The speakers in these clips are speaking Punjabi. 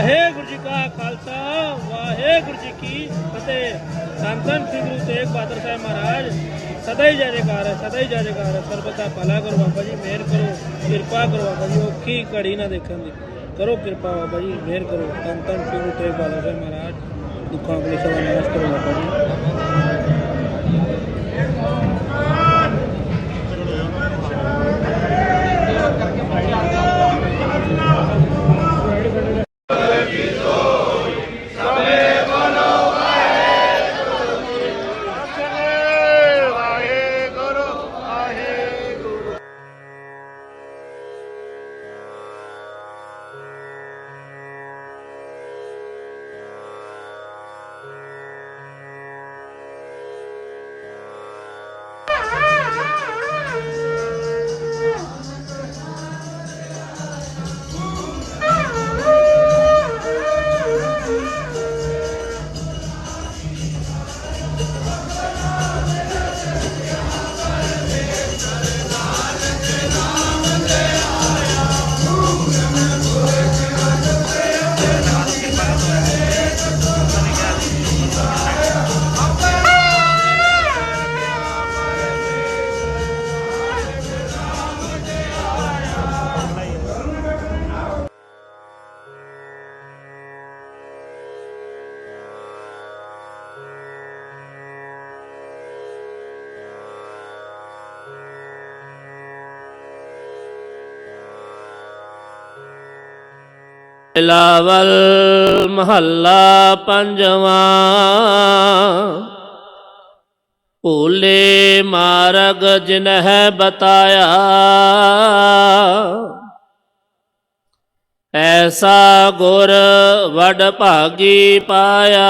ਵਾਹਿਗੁਰੂ ਜੀ ਕਾ ਖਾਲਸਾ, ਵਾਹਿਗੁਰੂ ਜੀ ਕੀ ਫਤਿਹ। ਧੰਨ ਸ੍ਰੀ ਗੁਰੂ ਤੇਗ ਬਹਾਦਰ ਸਾਹਿਬ ਮਹਾਰਾਜ, ਸਦਾ ਹੀ ਜੈ ਜੈਕਾਰ ਹੈ, ਸਦਾ ਹੀ ਜੈ ਜੈਕਾਰ ਹੈ। ਸਰਬਤ ਦਾ ਭਲਾ ਕਰੋ ਬਾਬਾ ਜੀ, ਮਿਹਰ ਕਰੋ, ਕਿਰਪਾ ਕਰੋ ਬਾਬਾ ਜੀ, ਔਖੀ ਘੜੀ ਨਾ ਦੇਖਣ ਦੀ। ਕਰੋ ਕਿਰਪਾ ਬਾਬਾ ਜੀ, ਮਿਹਰ ਕਰੋ। ਸੰਤਨ ਧੰਨ ਸ੍ਰੀ ਗੁਰੂ ਤੇਗ ਬਹਾਦਰ ਸਾਹਿਬ ਮਹਾਰਾਜ, ਦੁੱਖਾਂ ਕਲੇਸ਼ਾਂ ਦਾ ਨਾਸ਼ ਕਰੋ ਬਾਬਾ ਜੀ। ਬਿਲਾਵਲ ਮਹੱਲਾ ਪੰਜਵਾਂ। ਭੂਲੇ ਮਾਰਗ ਜਿਨਹਿ ਬਤਾਇਆ। ਐਸਾ ਗੁਰ ਵਡ ਭਾਗੀ ਪਾਇਆ।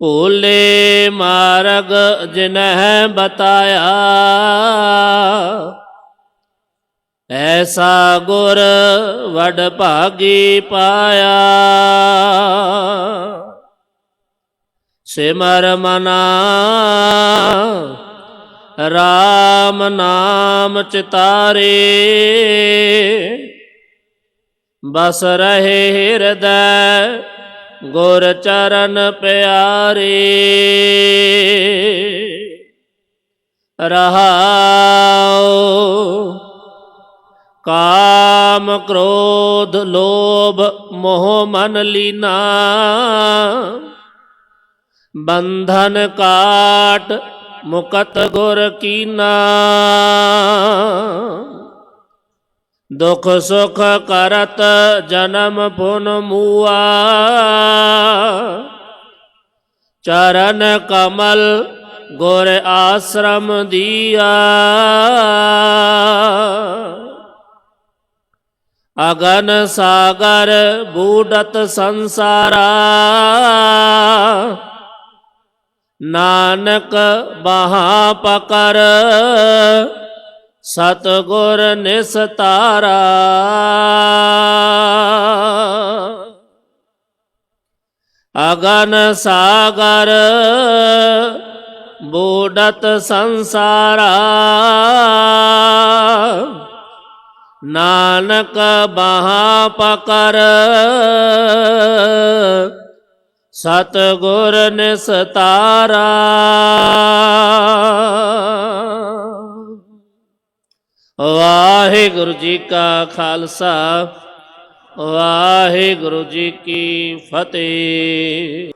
ਭੂਲੇ ਮਾਰਗ ਜਿਨਹਿ ਬਤਾਇਆ। ਐਸਾ ਗੁਰ ਵਡ ਭਾਗੀ ਪਾਇਆ। ਸਿਮਰ ਮਨਾ RAM ਨਾਮ ਚਿਤਾਰੇ। ਬਸ ਰਹੇ ਹਿਰਦੈ ਗੁਰ ਚਰਨ ਪਿਆਰੇ। ਰਹਾਉ ਕਾਮ ਕ੍ਰੋਧ ਲੋਭ ਮੋਹ ਮਨ ਲੀਨਾ। ਬੰਧਨ ਕਾਟ ਮੁਕਤ ਗੁਰ ਕੀਨਾ। ਦੁਖ ਸੁਖ ਕਰਤ ਜਨਮ ਪੁਨ ਮੂਆ। ਚਰਨ ਕਮਲ ਗੁਰ ਆਸ਼ਰਮ ਦੀਆ। ਅਗਨ ਸਾਗਰ ਬੂਡਤ ਸੰਸਾਰਾ। ਨਾਨਕ ਬਹਾ ਪਕਰ ਸਤਗੁਰ ਨਿਸਤਾਰਾ ਅਗਨ ਸਾਗਰ ਬੂਡਤ ਸੰਸਾਰਾ। ਨਾਨਕ ਬਹਾ ਪਕਰ। ਸਤਗੁਰ ਨਿਸਤਾਰਾ। ਵਾਹਿਗੁਰੂ ਜੀ ਕਾ ਖਾਲਸਾ ਵਾਹਿਗੁਰੂ ਜੀ ਕੀ ਫਤਿਹ।